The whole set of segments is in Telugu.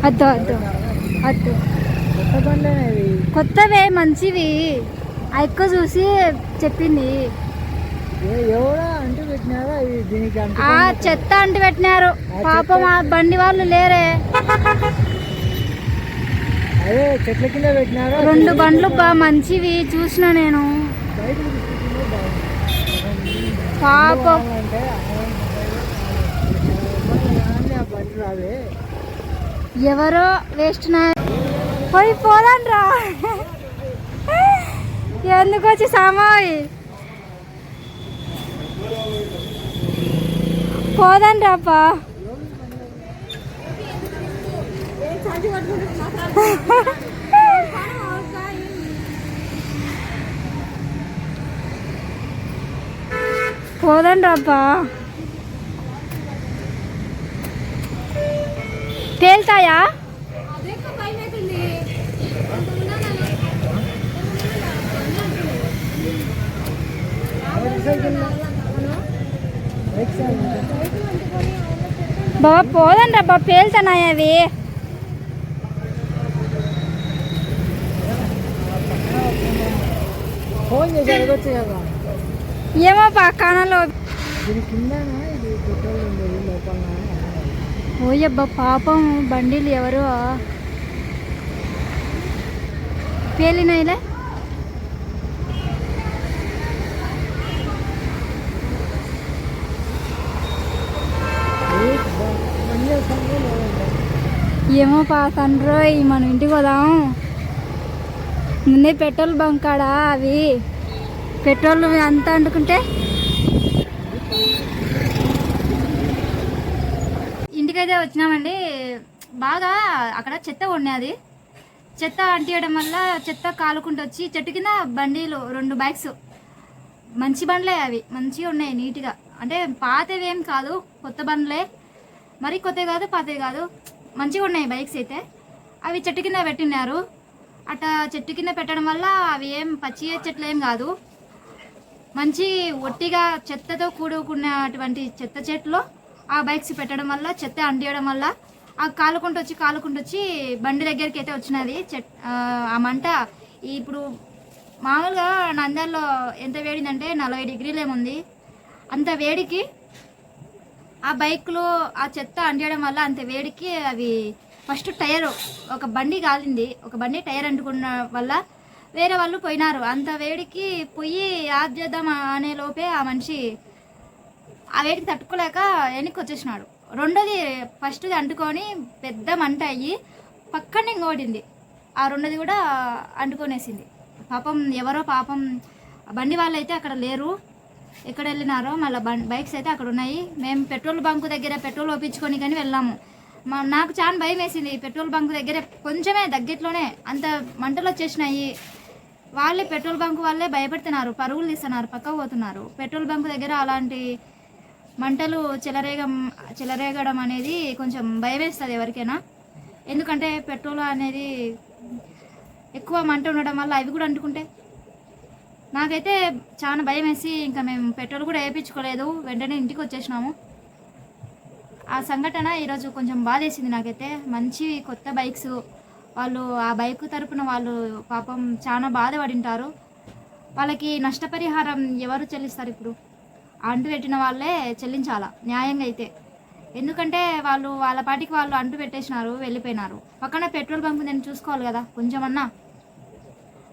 కొత్త బండ్లేనా ఇవి కొత్తవే మంచివి ఎక్కువ చూసి చెప్పింది ఆ చెత్త అంటు పెట్టినారు పాపం ఆ బండి వాళ్ళు లేరే అదే చెట్ల కింద పెట్టినారో రెండు బండ్లు బా మంచివి చూసిన నేను పాపం ఎవరో వేస్ట్ నా పోయి రా. ఎందుకు వచ్చి సామాయి? పోదాం రాపా పోదండి రాపా తేల్తాయా? బాబా పోదండి అబ్బా పేలుతున్నాయి అవి. కదా. ఏమో కాణాలో దీని ఇది ఉండేది లోపల ఓయబ్బా పాపం బండిలు ఎవరు. పేలినాయిలే ఏమో పా తండ్రోయ్ మనం ఇంటికి పోదాం. ముందే పెట్రోల్ బంక్ కాడా అవి? పెట్రోల్ అంతా అంటుకుంటే? ఇంటికైతే వచ్చినామండి. బాగా అక్కడ చెత్త ఉన్నది చెత్త అంటియడం వల్ల చెత్త కాలుకుంటూ వచ్చి చెట్టు కింద బండిలు రెండు బైక్స్ మంచి బండ్లే అవి. మంచిగా ఉన్నాయి నీట్గా. అంటే పాతవి ఏం కాదు కొత్త బండ్లే. మరి కొత్తవి కాదు పాతవి కాదు. మంచిగా ఉన్నాయి బైక్స్ అయితే. అవి చెట్టు కింద పెట్టినారు. అట్ట చెట్టు కింద పెట్టడం వల్ల అవి ఏం పచ్చి చెట్లు ఏం కాదు. మంచి ఒట్టిగా చెత్తతో కూడుకున్నటువంటి చెత్త చెట్లు. ఆ బైక్స్ పెట్టడం వల్ల చెత్త అండియడం వల్ల ఆ కాలుకుంటూ వచ్చి కాలుకుంటూ వచ్చి బండి దగ్గరికి అయితే వచ్చినది. చెట్ ఆ, మంట ఇప్పుడు మామూలుగా నంద్యాలలో ఎంత వేడిందంటే నలభై డిగ్రీలు ఏముంది అంత వేడికి ఆ బైక్లో ఆ చెత్త అండియడం వల్ల అంత వేడికి అవి ఫస్ట్ టైర్ ఒక బండి కాలింది. ఒక బండి టైర్ అంటుకున్న వల్ల వేరే వాళ్ళు పోయినారు. అంత వేడికి పొయ్యి ఆఫ్ చేద్దాం అనే లోపే ఆ మనిషి ఆ వేడికి తట్టుకోలేక వెనక్కి వచ్చేసినాడు. రెండోది ఫస్ట్ది అంటుకొని పెద్ద మంట అయ్యి పక్కనే ఇంకోటింది. ఆ రెండోది కూడా అంటుకొనేసింది. పాపం ఎవరో పాపం బండి వాళ్ళు అయితే అక్కడ లేరు. ఎక్కడ వెళ్ళినారో మళ్ళీ బం బైక్స్ అయితే అక్కడ ఉన్నాయి. మేము పెట్రోల్ బంకు దగ్గర పెట్రోల్ ఒప్పించుకొని కానీ వెళ్ళాము. మా నాకు చాలా భయం వేసింది పెట్రోల్ బంక్ దగ్గర కొంచెమే దగ్గరలోనే అంత మంటలు వచ్చేసినాయి. వాళ్ళే పెట్రోల్ బంక్ వాళ్ళే భయపెడుతున్నారు పరుగులు తీస్తున్నారు పక్కకు పోతున్నారు. పెట్రోల్ బంక్ దగ్గర అలాంటి మంటలు చెలరేగం చెలరేగడం అనేది కొంచెం భయం వేస్తుంది ఎవరికైనా. ఎందుకంటే పెట్రోల్ అనేది ఎక్కువ మంట ఉండడం వల్ల అవి కూడా అంటుకుంటే నాకైతే చాలా భయం వేసి ఇంకా మేము పెట్రోల్ కూడా వేయించుకోలేదు. వెంటనే ఇంటికి వచ్చేసినాము. ఆ సంఘటన ఈరోజు కొంచెం బాధేసింది నాకైతే. మంచి కొత్త బైక్స్ వాళ్ళు ఆ బైక్ తరపున వాళ్ళు పాపం చాలా బాధపడింటారు. వాళ్ళకి నష్టపరిహారం ఎవరు చెల్లిస్తారు ఇప్పుడు? అంటు పెట్టిన వాళ్ళే చెల్లించాలా? న్యాయంగా అయితే. ఎందుకంటే వాళ్ళు వాళ్ళ పాటికి వాళ్ళు అంటు పెట్టేసినారు వెళ్ళిపోయినారు. పక్కన పెట్రోల్ బంక్ నేను చూసుకోవాలి కదా కొంచెమన్నా.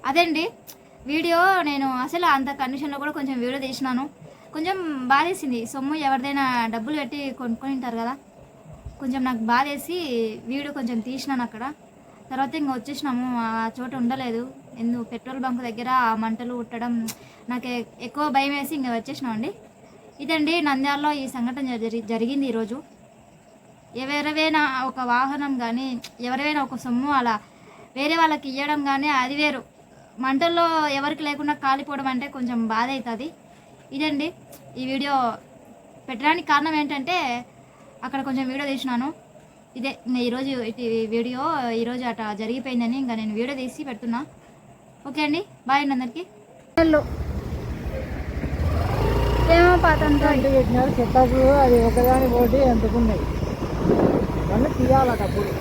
అదేండి? వీడియో నేను అసలు అంత కండిషన్లో కూడా కొంచెం వీడియో తీసినాను. కొంచెం బాధేసింది. సొమ్ము ఎవరిదైనా డబ్బులు పెట్టి కొనుక్కొని ఉంటారు కదా. కొంచెం నాకు బాధేసి వీడియో కొంచెం తీసినాను అక్కడ. తర్వాత ఇంకా వచ్చేసినాము. ఆ చోట ఉండలేదు. ఎందు పెట్రోల్ బంక్ దగ్గర ఆ మంటలు ఉట్టడం నాకు ఎక్కువ భయం వేసి ఇంకా వచ్చేసినామండి. ఇదండి నంద్యాలలో ఈ సంఘటన జరి జరిగింది ఈరోజు. ఎవరైనా ఒక వాహనం కానీ ఎవరైనా ఒక సొమ్ము అలా వేరే వాళ్ళకి ఇవ్వడం కానీ అది వేరు. మంటల్లో ఎవరికి లేకుండా కాలిపోవడం అంటే కొంచెం బాధ అవుతుంది ఇదండి ఈ వీడియో పెట్టడానికి కారణం ఏంటంటే అక్కడ కొంచెం వీడియో తీసినాను. ఇదే ఈరోజు ఇటు వీడియో ఈరోజు అట జరిగిపోయిందని ఇంకా నేను వీడియో తీసి పెడుతున్నా. ఓకే అండి బాయ్ అండి అందరికీ. ఏమో పాతంతో పెట్టినారు చెట్లకు అది ఒకదాని పోటీ ఎంతుకున్నాయి మళ్ళీ తీయాలట అప్పుడు.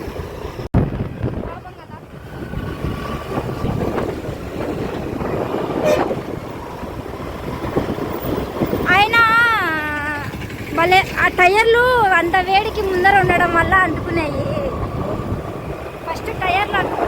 భలే ఆ టైర్లు అంత వేడికి ముందర ఉండడం వల్ల అంటుకున్నాయి. ఫస్ట్ టైర్లు అంటుకున్నాయి.